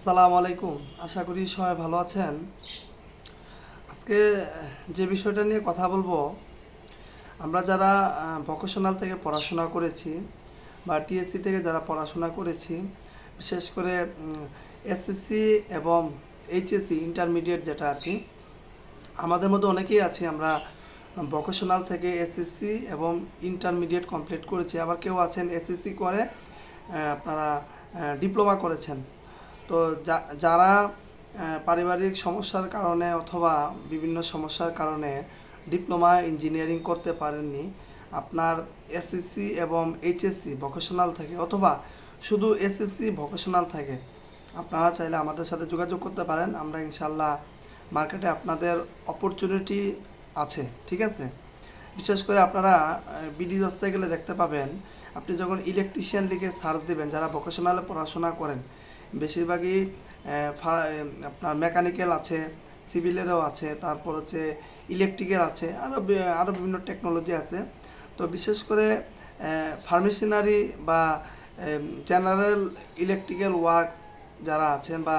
আসসালামু আলাইকুম। আশা করি সবাই ভালো আছেন। আজকে যে বিষয়টা নিয়ে কথা বলব, আমরা যারা ভোকেশনাল থেকে পড়াশোনা করেছি বা টিএসসি থেকে যারা পড়াশোনা করেছি, বিশেষ করে এসএসসি এবং এইচএসসি ইন্টারমিডিয়েট যেটা আর কি, আমাদের মধ্যে অনেকেই আছে, আমরা ভোকেশনাল থেকে এসএসসি এবং ইন্টারমিডিয়েট কমপ্লিট করেছি। আবার কেউ আছেন এসএসসি করে আপনারা ডিপ্লোমা করেছেন। তো যারা পারিবারিক সমস্যার কারণে অথবা বিভিন্ন সমস্যার কারণে ডিপ্লোমা ইঞ্জিনিয়ারিং করতে পারেননি, আপনার এসএসসি এবং এইচএসসি ভোকেশনাল থেকে অথবা শুধু এসএসসি ভোকেশনাল থাকে, আপনারা চাইলে আমাদের সাথে যোগাযোগ করতে পারেন, আমরা ইনশাল্লাহ মার্কেটে আপনাদের অপরচুনিটি আছে, ঠিক আছে? বিশেষ করে আপনারা বিডি দস্তায় গেলে দেখতে পাবেন, আপনি যখন ইলেকট্রিশিয়ান লিখে সার্চ দেবেন, যারা ভোকেশনালে পড়াশোনা করেন বেশিরভাগই আপনার মেকানিক্যাল আছে সিভিলেরও আছে, তারপর হচ্ছে ইলেকট্রিক্যাল আছে, আরও আরও বিভিন্ন টেকনোলজি আছে। তো বিশেষ করে ফার্মেসিনারি বা জেনারেল ইলেকট্রিক্যাল ওয়ার্ক যারা আছেন বা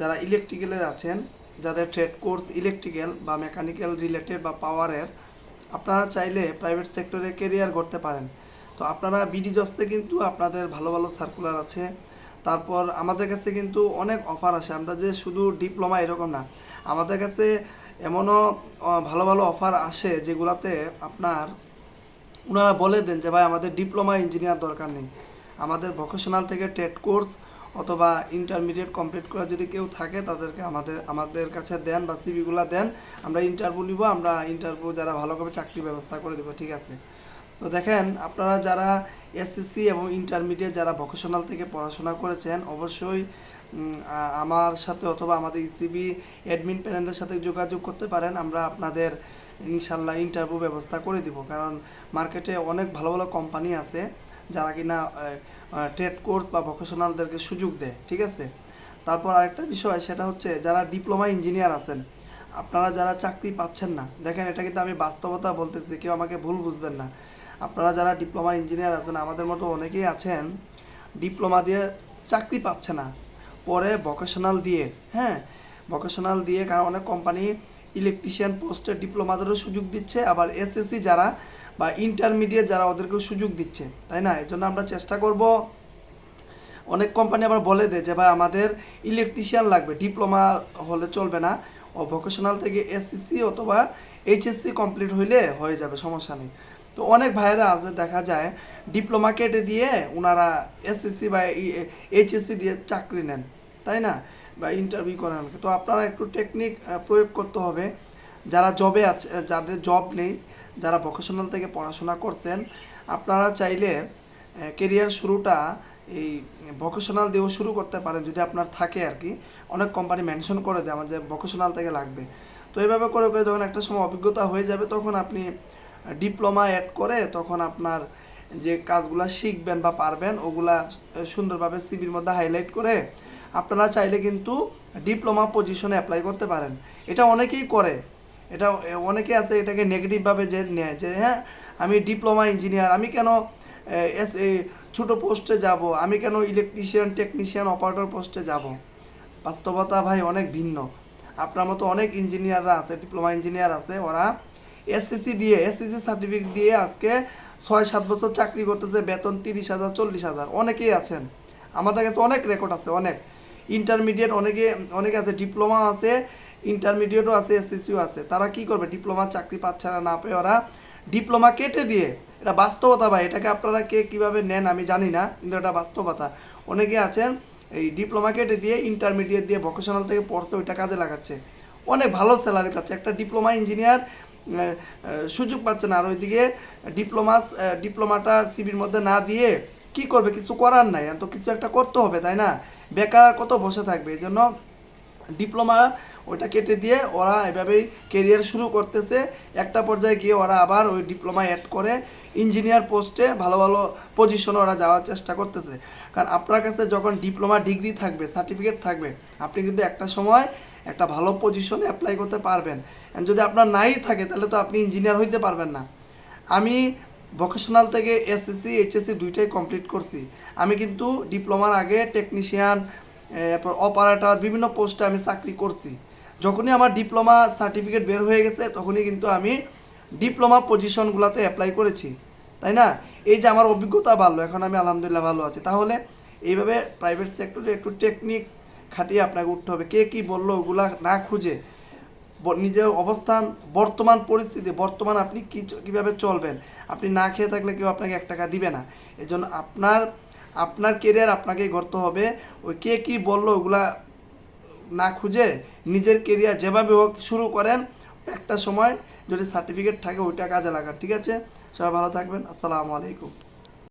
যারা ইলেকট্রিক্যালের আছেন, যাদের ট্রেড কোর্স ইলেকট্রিক্যাল বা মেকানিক্যাল রিলেটেড বা পাওয়ারের আপনারা চাইলে প্রাইভেট সেক্টরে কেরিয়ার করতে পারেন। তো আপনারা বিডি জবসে কিন্তু আপনাদের ভালো ভালো সার্কুলার আছে তারপর আমাদের কাছে কিন্তু অনেক অফার আসে। আমরা যে শুধু ডিপ্লোমা এরকম না, আমাদের কাছে এমনও ভালো ভালো অফার আসে যেগুলাতে আপনার ওনারা বলে দেন যে, ভাই, আমাদের ডিপ্লোমা ইঞ্জিনিয়ার দরকার নেই। আমাদের ভোকেশনাল থেকে টেট কোর্স অথবা ইন্টারমিডিয়েট কমপ্লিট করা যদি কেউ থাকে, তাদেরকে আমাদের আমাদের কাছে দেন বা সিভিগুলো দেন। আমরা ইন্টারভিউ নিব, আমরা ইন্টারভিউ যারা ভালোভাবে চাকরি ব্যবস্থা করে দেবো, ঠিক আছে? তো দেখেন, আপনারা যারা এসএসসি এবং ইন্টারমিডিয়েট যারা ভোকেশনাল থেকে পড়াশোনা করেছেন, অবশ্যই আমার সাথে অথবা আমাদের ইসিবি অ্যাডমিন প্যানেলের সাথে যোগাযোগ করতে পারেন। আমরা আপনাদের, ইনশাল্লাহ ইন্টারভিউ ব্যবস্থা করে দিব। কারণ মার্কেটে অনেক ভালো ভালো কোম্পানি আছে, যারা কিনা ট্রেড কোর্স বা ভোকেশনালদেরকে সুযোগ দেয়, ঠিক আছে? তারপর আরেকটা বিষয়, সেটা হচ্ছে যারা ডিপ্লোমা ইঞ্জিনিয়ার আছেন, আপনারা যারা চাকরি পাচ্ছেন না, দেখেন, এটা কিন্তু আমি বাস্তবতা বলতেছি, কেউ আমাকে ভুল বুঝবেন না। আপনারা যারা ডিপ্লোমা ইঞ্জিনিয়ার আছেন, আমাদের মতো অনেকেই আছেন, ডিপ্লোমা দিয়ে চাকরি পাচ্ছে না। পরে ভোকেশনাল দিয়ে হ্যাঁ? ভোকেশনাল দিয়ে কারণ অনেক কোম্পানি ইলেকট্রিশিয়ান পোস্টে ডিপ্লোমাদেরও সুযোগ দিচ্ছে, আবার এসএসসি যারা বা ইন্টারমিডিয়েট যারা ওদেরকেও সুযোগ দিচ্ছে, তাই না? এই জন্য আমরা চেষ্টা করব, অনেক কোম্পানি আবার বলে দেয় যে, ভাই, আমাদের ইলেকট্রিশিয়ান লাগবে। ডিপ্লোমা হলে চলবে না, ও ভোকেশনাল থেকে এসএসসি অথবা এইচএসসি কমপ্লিট হইলে হয়ে যাবে, সমস্যা নেই। তো অনেক ভাইয়েরা আছে, দেখা যায় ডিপ্লোমা কেটে দিয়ে ওনারা এসএসসি বা এইচএসসি দিয়ে চাকরি নেন, তাই না? বা ইন্টারভিউ করেন। তো আপনারা একটু টেকনিক প্রয়োগ করতে হবে। যারা জবে আছে, যাদের জব নেই, যারা ভোকেশনাল থেকে পড়াশোনা করছেন, আপনারা চাইলে কেরিয়ার শুরুটা এই ভোকেশনাল দিয়েও শুরু করতে পারেন, যদি আপনার থাকে আর কি। অনেক কোম্পানি মেনশন করে দেয়, আমাদের ভোকেশনাল থেকে লাগবে। তো এইভাবে করে করে যখন একটা সময় অভিজ্ঞতা হয়ে যাবে, তখন আপনি ডিপ্লোমা অ্যাড করে তখন আপনার যে কাজগুলা শিখবেন বা পারবেন, ওগুলা সুন্দরভাবে সিবির মধ্যে হাইলাইট করে আপনারা চাইলে কিন্তু ডিপ্লোমা পজিশনে অ্যাপ্লাই করতে পারেন। এটা অনেকেই করে। এটা অনেকে আছে এটাকে নেগেটিভভাবে যে নেয়, যে হ্যাঁ আমি ডিপ্লোমা ইঞ্জিনিয়ার আমি কেন এস ছোটো পোস্টে যাব? আমি কেন ইলেকট্রিশিয়ান টেকনিশিয়ান অপারেটর পোস্টে যাব? বাস্তবতা ভাই অনেক ভিন্ন। আপনার মতো অনেক ইঞ্জিনিয়াররা আছে ডিপ্লোমা ইঞ্জিনিয়ার আছে, ওরা এসএসসি দিয়ে এসএসসি সার্টিফিকেট দিয়ে আজকে ছয়, সাত বছর চাকরি করতেছে, বেতন তিরিশ হাজার, চল্লিশ হাজার। অনেকেই আছেন। আমাদের কাছে অনেক রেকর্ড আছে, অনেক। ইন্টারমিডিয়েট অনেকে অনেকে আছে ডিপ্লোমা আছে ইন্টারমিডিয়েটও আছে এসএসসিও আছে। তারা কি করবে? ডিপ্লোমা চাকরি পাচ্ছে না না পেয়ে ওরা ডিপ্লোমা কেটে দিয়ে, এটা বাস্তবতা ভাই, এটাকে আপনারা কে কীভাবে নেন আমি জানি না, কিন্তু এটা বাস্তবতা। অনেকে আছেন, এই ডিপ্লোমা কেটে দিয়ে ইন্টারমিডিয়েট দিয়ে ভোকেশনাল থেকে পড়ছে, ওইটা কাজে লাগাচ্ছে। অনেক ভালো স্যালারি পাচ্ছে। একটা ডিপ্লোমা ইঞ্জিনিয়ার সুযোগ পাচ্ছে না। আর ওইদিকে ডিপ্লোমা ডিপ্লোমাটা সিবির মধ্যে না দিয়ে কি করবে? কিছু করার নাই। তো কিছু একটা করতে হবে, তাই না? বেকার আর কত বসে থাকবে? এই জন্য ডিপ্লোমা ওইটা কেটে দিয়ে ওরা এভাবেই কেরিয়ার শুরু করতেছে। একটা পর্যায়ে গিয়ে ওরা আবার ওই ডিপ্লোমা অ্যাড করে ইঞ্জিনিয়ার পোস্টে ভালো ভালো পজিশনে ওরা যাওয়ার চেষ্টা করতেছে। কারণ আপনার কাছে যখন ডিপ্লোমা ডিগ্রি থাকবে সার্টিফিকেট থাকবে, আপনি কিন্তু একটা সময় একটা ভালো পজিশনে অ্যাপ্লাই করতে পারবেন। And যদি আপনার নাই থাকে, তাহলে তো আপনি ইঞ্জিনিয়ার হইতে পারবেন না। আমি ভোকেশনাল থেকে এসএসসি এইচএসসি দুইটাই কমপ্লিট করছি। আমি কিন্তু ডিপ্লোমার আগে টেকনিশিয়ান অপারেটর বিভিন্ন পোস্টে আমি চাকরি করছি। যখনই আমার ডিপ্লোমা সার্টিফিকেট বের হয়ে গেছে, তখনই কিন্তু আমি ডিপ্লোমা পজিশনগুলোতে অ্যাপ্লাই করেছি। তাই না? এই যে আমার অভিজ্ঞতা বাড়লো, এখন আমি আলহামদুলিল্লাহ ভালো আছি। তাহলে এইভাবে প্রাইভেট সেক্টরে একটু টেকনিক খাটিয়ে আপনাকে উঠতে হবে। কে কী বলল ওগুলা না খুঁজে। নিজের অবস্থান, বর্তমান পরিস্থিতি, বর্তমান আপনি কী কীভাবে চলবেন? আপনি না খেয়ে থাকলে কেউ আপনাকে এক টাকা দিবে না। এজন্য আপনার আপনার কেরিয়ার আপনাকেই গড়তে হবে। ওই কে কী বলল ওগুলা না খুঁজে, নিজের কেরিয়ার যেভাবে হোক শুরু করেন। একটা সময় যদি সার্টিফিকেট থাকে ওইটা কাজে লাগান, ঠিক আছে? সবাই ভালো থাকবেন। আসসালামু আলাইকুম।